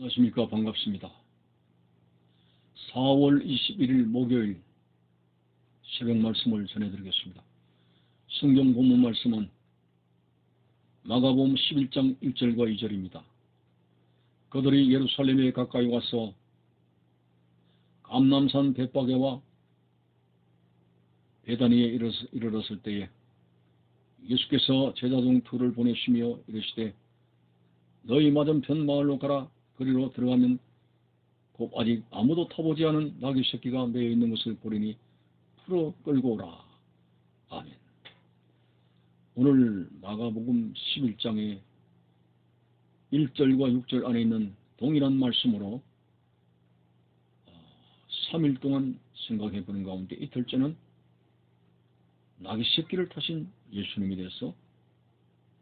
안녕하십니까 반갑습니다. 4월 21일 목요일 새벽 말씀을 전해드리겠습니다. 성경 본문 말씀은 마가복음 11장 1절과 2절입니다. 그들이 예루살렘에 가까이 와서 감남산 벳박에와 베다니에 이르렀을 때에 예수께서 제자 중 둘을 보내시며 이르시되 너희 맞은편 마을로 가라 거리로 들어가면 곧 아직 아무도 타보지 않은 나귀 새끼가 매여 있는 것을 보리니 풀어 끌고 오라. 아멘. 오늘 마가복음 11장의 1절과 6절 안에 있는 동일한 말씀으로 3일 어, 동안 생각해 보는 가운데 이틀째는 나귀 새끼를 타신 예수님에 대해서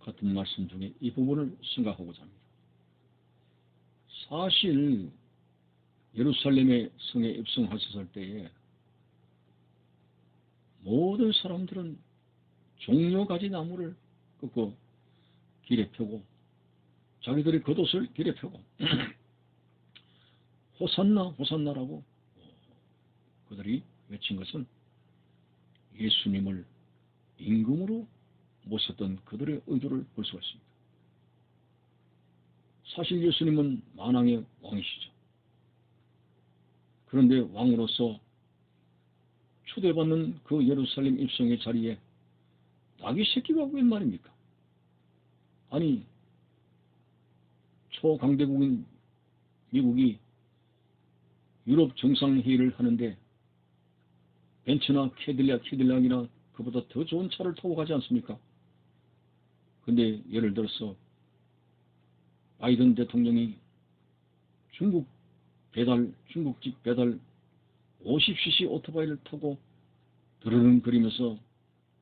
같은 말씀 중에 이 부분을 생각하고자 합니다. 사실 예루살렘의 성에 입성하셨을 때에 모든 사람들은 종려가지 나무를 꺾고 길에 펴고 자기들이 겉옷을 길에 펴고 호산나 호산나라고 그들이 외친 것은 예수님을 임금으로 모셨던 그들의 의도를 볼 수가 있습니다. 사실 예수님은 만왕의 왕이시죠. 그런데 왕으로서 초대받는 그 예루살렘 입성의 자리에 낙이 새끼가 웬 말입니까? 아니 초강대국인 미국이 유럽 정상회의를 하는데 벤츠나 캐딜락, 캐딜락이나 그보다 더 좋은 차를 타고 가지 않습니까? 근데 예를 들어서 바이든 대통령이 중국 배달, 중국집 배달 50cc 오토바이를 타고 드르릉 거리면서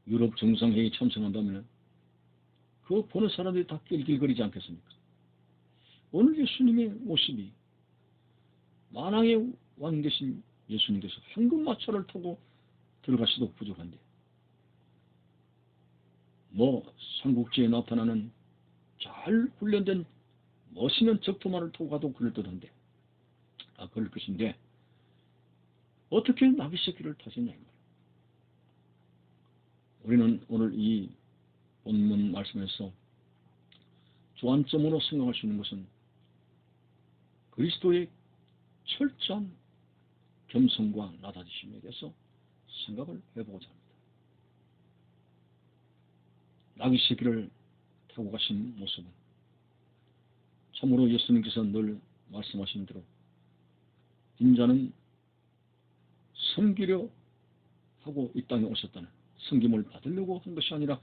유럽 정상회의에 참석한다면 그거 보는 사람들이 다 낄낄거리지 않겠습니까? 오늘 예수님의 모습이 만왕의 왕 되신 예수님께서 황금 마차를 타고 들어가시도 부족한데 뭐 삼국지에 나타나는 잘 훈련된 멋있는 적토마를 타고 가도 그럴 듯한데 아 그럴 것인데 어떻게 나비 새끼를 타셨냐 이말 우리는 오늘 이 본문 말씀에서 주안점으로 생각할 수 있는 것은 그리스도의 철저한 겸손과 나다지심에 대해서 생각을 해보고자 합니다. 나귀 새끼를 타고 가신 모습은 참으로 예수님께서 늘 말씀하신 대로 인자는 섬기려 하고 이 땅에 오셨다는 섬김을 받으려고 한 것이 아니라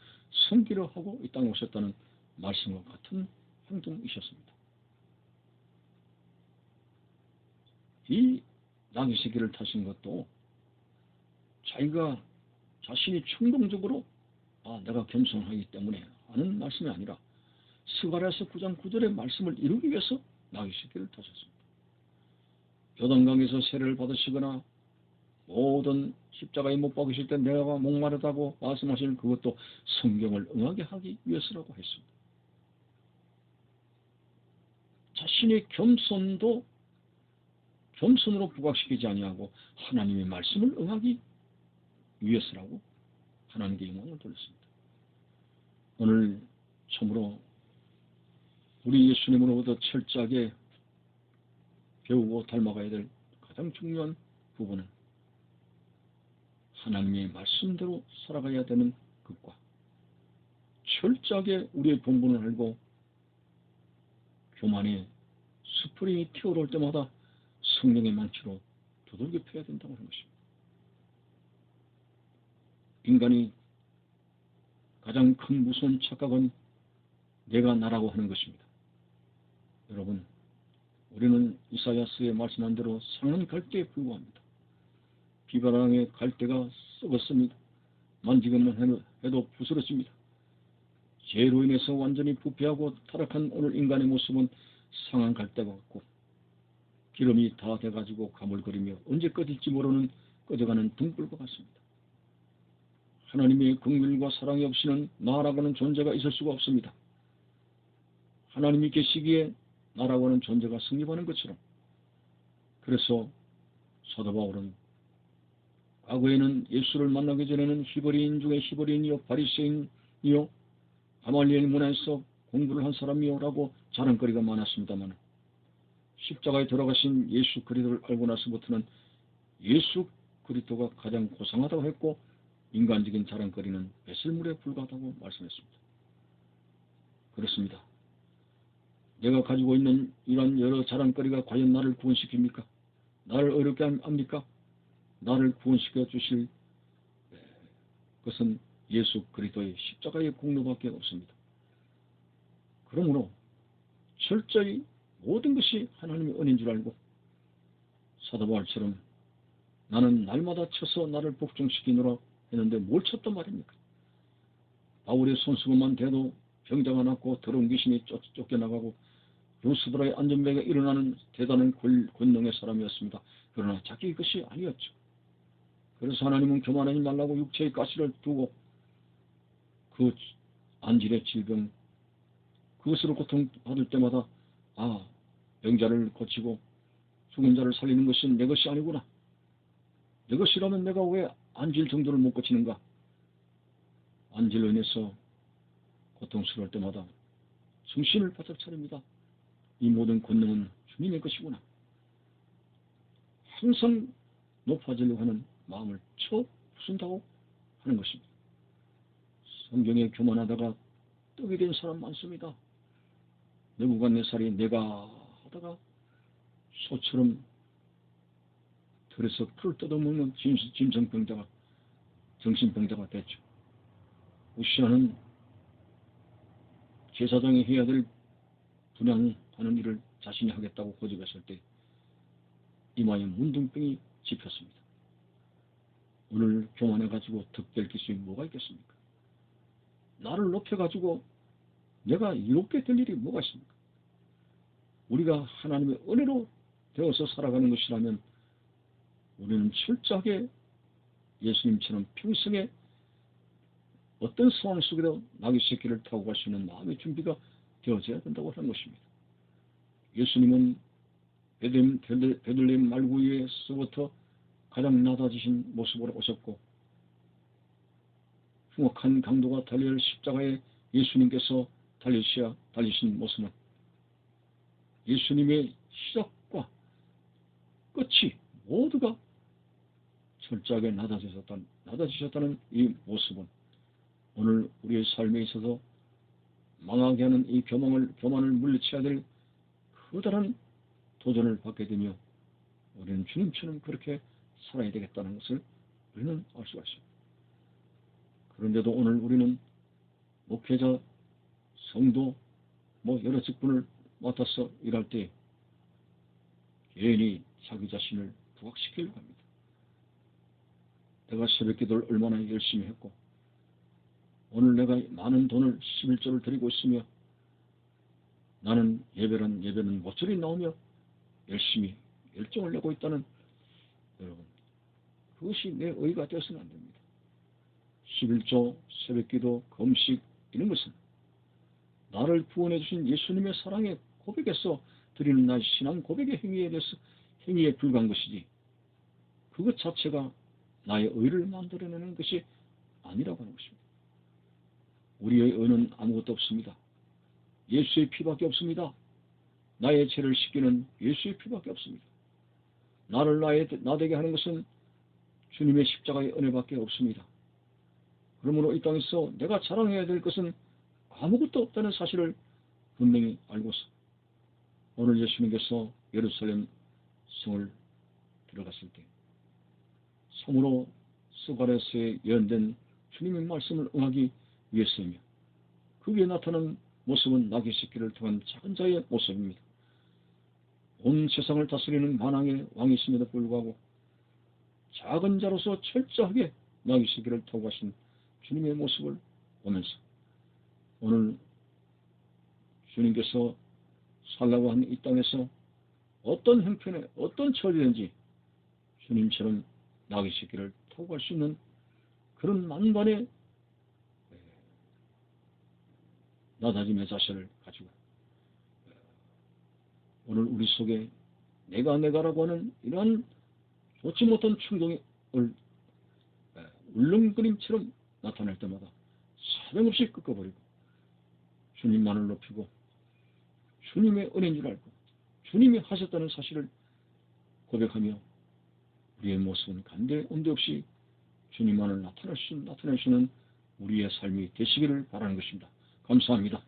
섬기려 하고 이 땅에 오셨다는 말씀과 같은 행동이셨습니다. 이 나귀 새끼를 타신 것도 자기가 자신이 충동적으로 아 내가 겸손하기 때문에 하는 말씀이 아니라 스가랴서 9장 9절의 말씀을 이루기 위해서 나귀 새끼를 타셨습니다. 교단강에서 세례를 받으시거나 모든 십자가에 못 박으실 때 내가 목마르다고 말씀하신 그것도 성경을 응하게 하기 위해서라고 했습니다. 자신의 겸손도 겸손으로 부각시키지 아니하고 하나님의 말씀을 응하기 위해서라고 하나님께 영광을 돌렸습니다. 오늘 참으로 우리 예수님으로부터 철저하게 배우고 닮아가야 될 가장 중요한 부분은 하나님의 말씀대로 살아가야 되는 것과 철저하게 우리의 본분을 알고 교만의 스프링이 튀어올 때마다 성령의 망치로 두들겨 패야 된다고 하는 것입니다. 인간이 가장 큰 무서운 착각은 내가 나라고 하는 것입니다. 여러분, 우리는 이사야스의 말씀한 대로 상한 갈대에 불과합니다. 비바람의 갈대가 썩었습니다. 만지기만 해도 부스러집니다. 죄로 인해서 완전히 부패하고 타락한 오늘 인간의 모습은 상한 갈대가 같고 기름이 다 돼가지고 가물거리며 언제 꺼질지 모르는 꺼져가는 등불과 같습니다. 하나님의 긍휼과 사랑이 없이는 나라고는 존재가 있을 수가 없습니다. 하나님이 계시기에 나라고 하는 존재가 성립하는 것처럼 그래서 사도 바울은 과거에는 예수를 만나기 전에는 히브리인 중에 히브리인이요 바리새인이요 가말리엘 문화에서 공부를 한 사람이요라고 자랑거리가 많았습니다만 십자가에 들어가신 예수 그리스도를 알고 나서부터는 예수 그리스도가 가장 고상하다고 했고 인간적인 자랑거리는 배설물에 불과하다고 말씀했습니다. 그렇습니다. 내가 가지고 있는 이런 여러 자랑거리가 과연 나를 구원시킵니까? 나를 어렵게 합니까? 나를 구원시켜 주실 것은 예수 그리스도의 십자가의 공로밖에 없습니다. 그러므로 철저히 모든 것이 하나님의 은인 줄 알고 사도바울처럼 나는 날마다 쳐서 나를 복종시키노라 했는데 뭘 쳤단 말입니까? 바울의 손수건만 대도 병자가 났고 더러운 귀신이 쫓, 쫓겨나가고 루스드라의 안전벨가 일어나는 대단한 권능의 사람이었습니다. 그러나 자기 것이 아니었죠. 그래서 하나님은 교만하지 말라고 육체의 가시를 두고 그 안질의 질병 그것으로 고통받을 때마다 아 병자를 고치고 죽은 자를 살리는 것은 내 것이 아니구나. 내 것이라면 내가 왜 안질 정도를 못 고치는가? 안질로 인해서 고통스러울 때마다 정신을 바짝 차립니다. 이 모든 권능은 주님의 것이구나. 항상 높아지려고 하는 마음을 쳐 부순다고 하는 것입니다. 성경에 교만하다가 떡이 된 사람 많습니다. 내부간내살이 내가 하다가 소처럼 들에서 풀을 뜯어먹는 짐승병자가 정신병자가 됐죠. 우시아는 제사장이 해야 될 분양 하는 일을 자신이 하겠다고 고집했을 때 이마에 문둥병이 집혔습니다. 오늘 교만해가지고 득될 기술이 뭐가 있겠습니까? 나를 높여가지고 내가 이롭게 될 일이 뭐가 있습니까? 우리가 하나님의 은혜로 되어서 살아가는 것이라면 우리는 철저하게 예수님처럼 평생에 어떤 상황 속에도 나귀 새끼를 타고 갈 수 있는 마음의 준비가 되어져야 된다고 하는 것입니다. 예수님은 베들레헴 말구에서부터 가장 낮아지신 모습으로 오셨고 흉악한 강도가 달릴 십자가에 예수님께서 달리셔 달리신 모습은 예수님의 시작과 끝이 모두가 철저하게 낮아지셨다는, 낮아지셨다는 이 모습은 오늘 우리의 삶에 있어서 망하게 하는 이 교만을, 교만을 물리쳐야 될 커다란 도전을 받게 되며 우리는 주님처럼 그렇게 살아야 되겠다는 것을 우리는 알 수가 있습니다. 그런데도 오늘 우리는 목회자, 성도, 뭐 여러 직분을 맡아서 일할 때 개인이 자기 자신을 부각시키려고 합니다. 내가 새벽 기도를 얼마나 열심히 했고 오늘 내가 많은 돈을 11조를 드리고 있으며 나는 예배는 예배는 모조리 나오며 열심히 열정을 내고 있다는 여러분 그것이 내 의가 되어서는 안 됩니다. 11조, 새벽기도, 검식 이런 것은 나를 구원해 주신 예수님의 사랑의 고백에서 드리는 나의 신앙 고백의 행위에 대해서 행위에 불과한 것이지 그것 자체가 나의 의를 만들어내는 것이 아니라고 하는 것입니다. 우리의 의는 아무것도 없습니다. 예수의 피밖에 없습니다. 나의 죄를 씻기는 예수의 피밖에 없습니다. 나를 나의, 나되게 하는 것은 주님의 십자가의 은혜밖에 없습니다. 그러므로 이 땅에서 내가 자랑해야 될 것은 아무것도 없다는 사실을 분명히 알고서 오늘 예수님께서 예루살렘 성을 들어갔을 때 성으로 스가레스에 예언된 주님의 말씀을 응하기 위해서이며 그 위에 나타난 모습은 나귀 새끼를 통한 작은 자의 모습입니다. 온 세상을 다스리는 만왕의 왕이심에도 불구하고 작은 자로서 철저하게 나귀 새끼를 가신 주님의 모습을 보면서 오늘 주님께서 살라고 한 이 땅에서 어떤 형편에 어떤 처지든지 주님처럼 나귀 새끼를 갈수 있는 그런 만반의 나다짐의 자세를 가지고 오늘 우리 속에 내가 내가라고 하는 이러한 좋지 못한 충동을 에, 울렁거림처럼 나타날 때마다 사정없이 꺾어버리고 주님만을 높이고 주님의 은혜인 줄 알고 주님이 하셨다는 사실을 고백하며 우리의 모습은 간대 온데 없이 주님만을 나타낼 수, 나타낼 수 있는 우리의 삶이 되시기를 바라는 것입니다. 감사합니다.